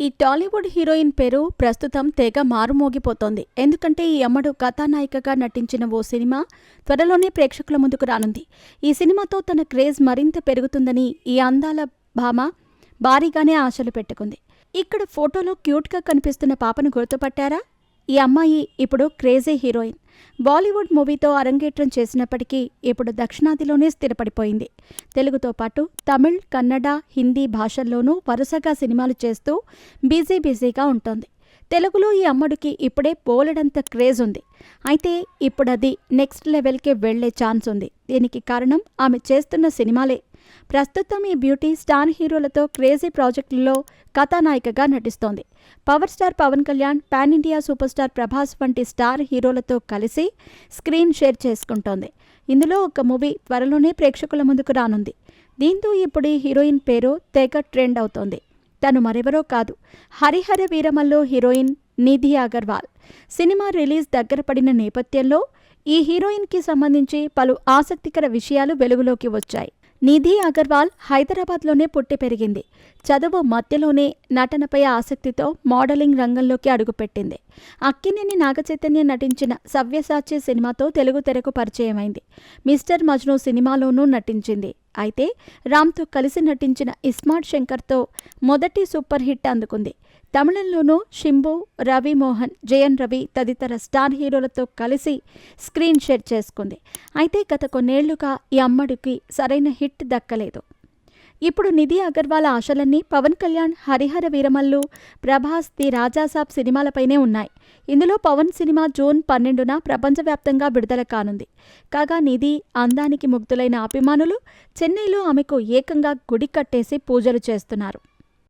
ఈ టాలీవుడ్ హీరోయిన్ పేరు ప్రస్తుతం తెగ మారుమోగిపోతోంది. ఎందుకంటే ఈ అమ్మడు కథానాయికగా నటించిన ఓ సినిమా త్వరలోనే ప్రేక్షకుల ముందుకు రానుంది. ఈ సినిమాతో తన క్రేజ్ మరింత పెరుగుతుందని ఈ అందాల భామ భారీగానే ఆశలు పెట్టుకుంది. ఇక్కడ ఫోటోలో క్యూట్గా కనిపిస్తున్న పాపను గుర్తుపట్టారా? ఈ అమ్మాయి ఇప్పుడు క్రేజీ హీరోయిన్. బాలీవుడ్ మూవీతో అరంగేట్రం చేసినప్పటికీ ఇప్పుడు దక్షిణాదిలోనే స్థిరపడిపోయింది. తెలుగుతో పాటు తమిళ్ కన్నడ హిందీ భాషల్లోనూ వరుసగా సినిమాలు చేస్తూ బిజీ బిజీగా ఉంటుంది. తెలుగులో ఈ అమ్మడికి ఇప్పుడే బోలెడంత క్రేజ్ ఉంది. అయితే ఇప్పుడు అది నెక్స్ట్ లెవెల్కి వెళ్ళే ఛాన్స్ ఉంది. దీనికి కారణం ఆమె చేస్తున్న సినిమాలే. ప్రస్తుతం ఈ బ్యూటీ స్టార్ హీరోలతో క్రేజీ ప్రాజెక్టులలో కథానాయికగా నటిస్తోంది. Power star Pawan Kalyan pan India super star Prabhas వంటి స్టార్ హీరోలతో కలిసి స్క్రీన్ షేర్ చేసుకుంటోంది. ఇందులో ఒక మూవీ త్వరలోనే ప్రేక్షకుల ముందుకు రానుంది. దీంతో ఇప్పుడు ఈ హీరోయిన్ పేరు తెగ ట్రెండ్ అవుతోంది. తను మరెవరో కాదు హరిహర వీరమల్లో హీరోయిన్ నిధి అగర్వాల్. సినిమా రిలీజ్ దగ్గర పడిన నేపథ్యంలో ఈ హీరోయిన్కి సంబంధించి పలు ఆసక్తికర విషయాలు వెలుగులోకి వచ్చాయి. నిధి అగర్వాల్ హైదరాబాద్లోనే పుట్టి పెరిగింది. చదువు మధ్యలోనే నటనపై ఆసక్తితో మోడలింగ్ రంగంలోకి అడుగుపెట్టింది. అక్కినేని నాగచైతన్య నటించిన సవ్యసాచి సినిమాతో తెలుగు తెరకు పరిచయమైంది. మిస్టర్ మజ్ను సినిమాలోనూ నటించింది. అయితే రామ్తో కలిసి నటించిన ఇస్మార్ట్ శంకర్తో మొదటి సూపర్ హిట్ అందుకుంది. తమిళంలోనూ షింబు రవి మోహన్ జయన్ రవి తదితర స్టార్ హీరోలతో కలిసి స్క్రీన్ షేర్ చేసుకుంది. అయితే గత కొన్నేళ్ళుగా ఈ అమ్మడికి సరైన హిట్ దక్కలేదు. ఇప్పుడు నిధి అగర్వాల్ ఆశలన్నీ పవన్ కళ్యాణ్ హరిహర వీరమల్లు ప్రభాస్ ది రాజాసాబ్ సినిమాలపైనే ఉన్నాయి. ఇందులో పవన్ సినిమా జూన్ పన్నెండున ప్రపంచవ్యాప్తంగా విడుదల కానుంది. కాగా నిధి అందానికి ముగ్ధులైన అభిమానులు చెన్నైలో ఆమెకు ఏకంగా గుడి కట్టేసి పూజలు చేస్తున్నారు.